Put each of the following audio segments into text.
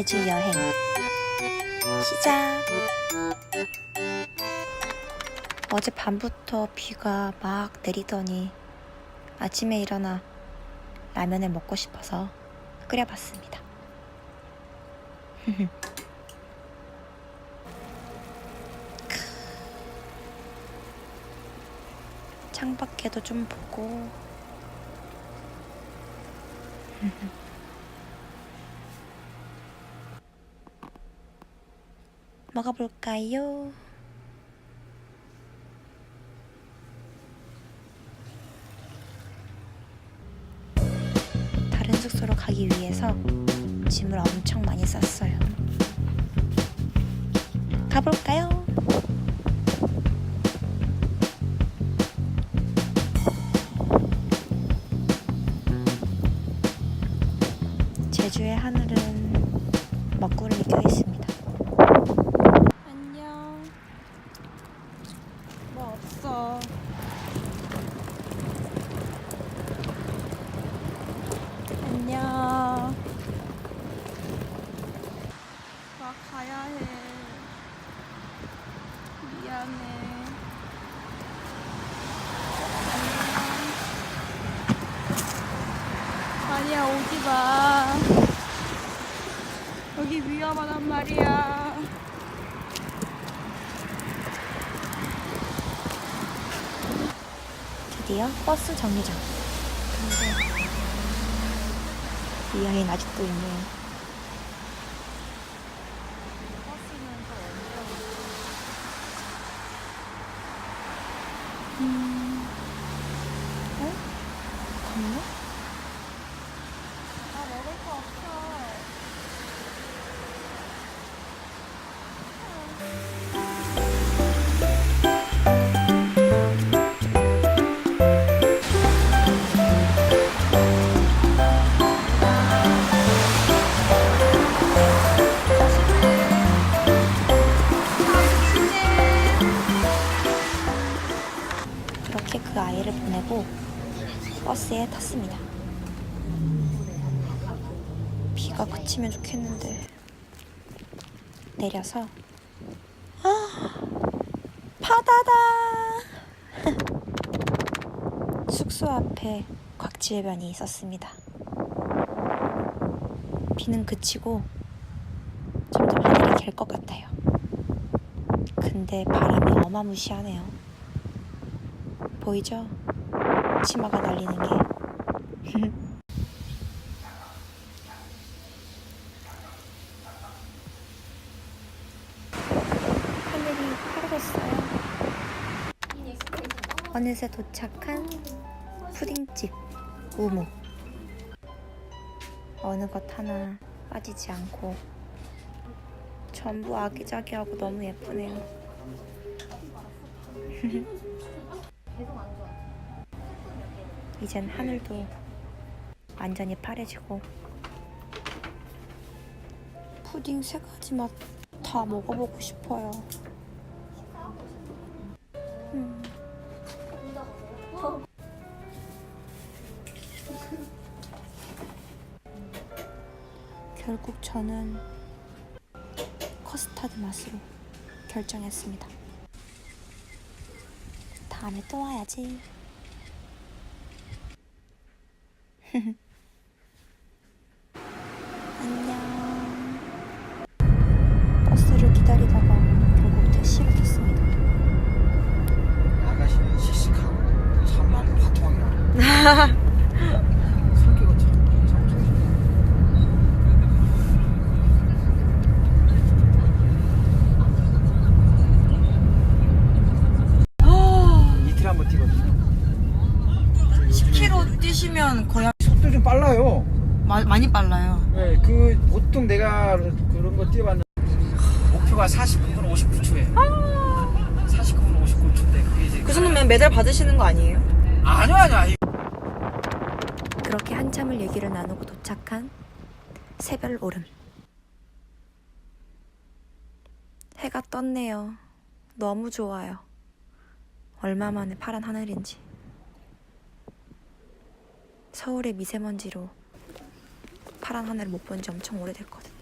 제주 여행 시작. 어제 밤부터 비가 막 내리더니 아침에 일어나 라면을 먹고 싶어서 끓여봤습니다. 창밖에도 좀 보고 먹어볼까요? 다른 숙소로 가기 위해서 짐을 엄청 많이 쌌어요. 가볼까요? 제주의 하늘은 먹구름이 껴 있습니다. 안녕. 뭐 없어. 안녕. 나 가야 해. 미안해. 아니야, 오지 마. 여기 위험하단 말이야. 드디어 버스 정류장. 이 아이는 아직도 있네요. 그 아이를 보내고 버스에 탔습니다. 비가 그치면 좋겠는데 내려서 아 바다다 숙소 앞에 곽지해변이 있었습니다. 비는 그치고 점점 하늘이 갤 것 같아요. 근데 바람이 어마무시하네요. 보이죠? 치마가 날리는 게. 하늘이 파래졌어요. 어느새 도착한 푸딩집 우무. 어느 것 하나 빠지지 않고 전부 아기자기하고 너무 예쁘네요. 이젠 하늘도 완전히 파래지고 푸딩 세 가지 맛 다 먹어보고 싶어요. 음. 결국 저는 커스터드 맛으로 결정했습니다. 다음에 또 와야지. 안녕. 버스를 기다리다가 결국 택시를 탔습니다. 아가씨는 씩씩하고 참 나는 화통하게 속도 좀 빨라요. 마, 많이 빨라요. 네, 그 보통 내가 그런 거 뛰어봤는데 목표가 49분 59초에. 49분 59초인데 그게 이제 그 정도면 메달 받으시는 거 아니에요? 아니요 아니요. 그렇게 한참을 얘기를 나누고 도착한 새별 오름. 해가 떴네요. 너무 좋아요. 얼마 만에 파란 하늘인지. 서울의 미세먼지로 파란 하늘을 못 본 지 엄청 오래됐거든요.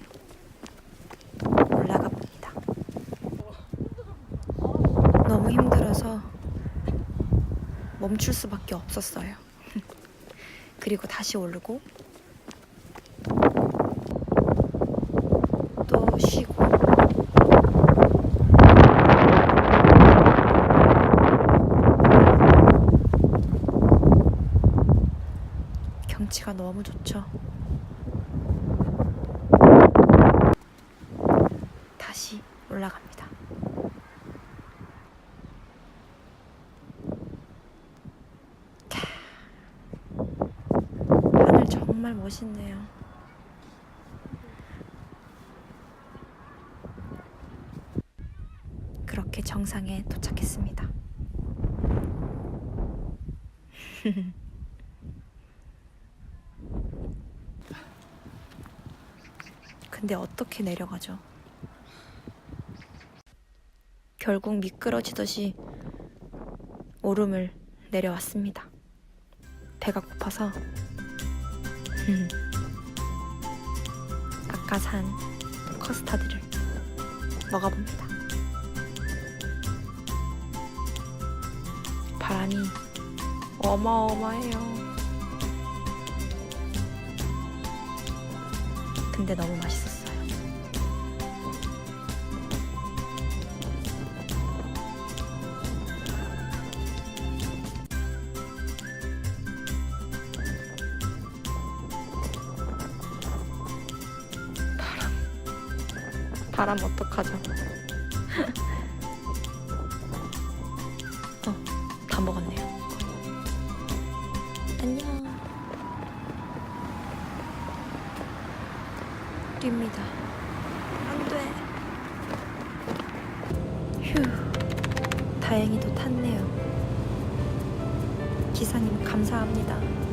올라가 봅니다. 너무 힘들어서 멈출 수밖에 없었어요. 그리고 다시 오르고 경치가 너무 좋죠. 다시 올라갑니다. 캬, 하늘 정말 멋있네요. 그렇게 정상에 도착했습니다. 근데 어떻게 내려가죠? 결국 미끄러지듯이 오름을 내려왔습니다. 배가 고파서 아까 산 커스타드를 먹어봅니다. 바람이 어마어마해요. 근데 너무 맛있었어 바람 어떡하죠? 어, 다 먹었네요. 안녕. 뜁니다. 안 돼. 휴. 다행히도 탔네요. 기사님 감사합니다.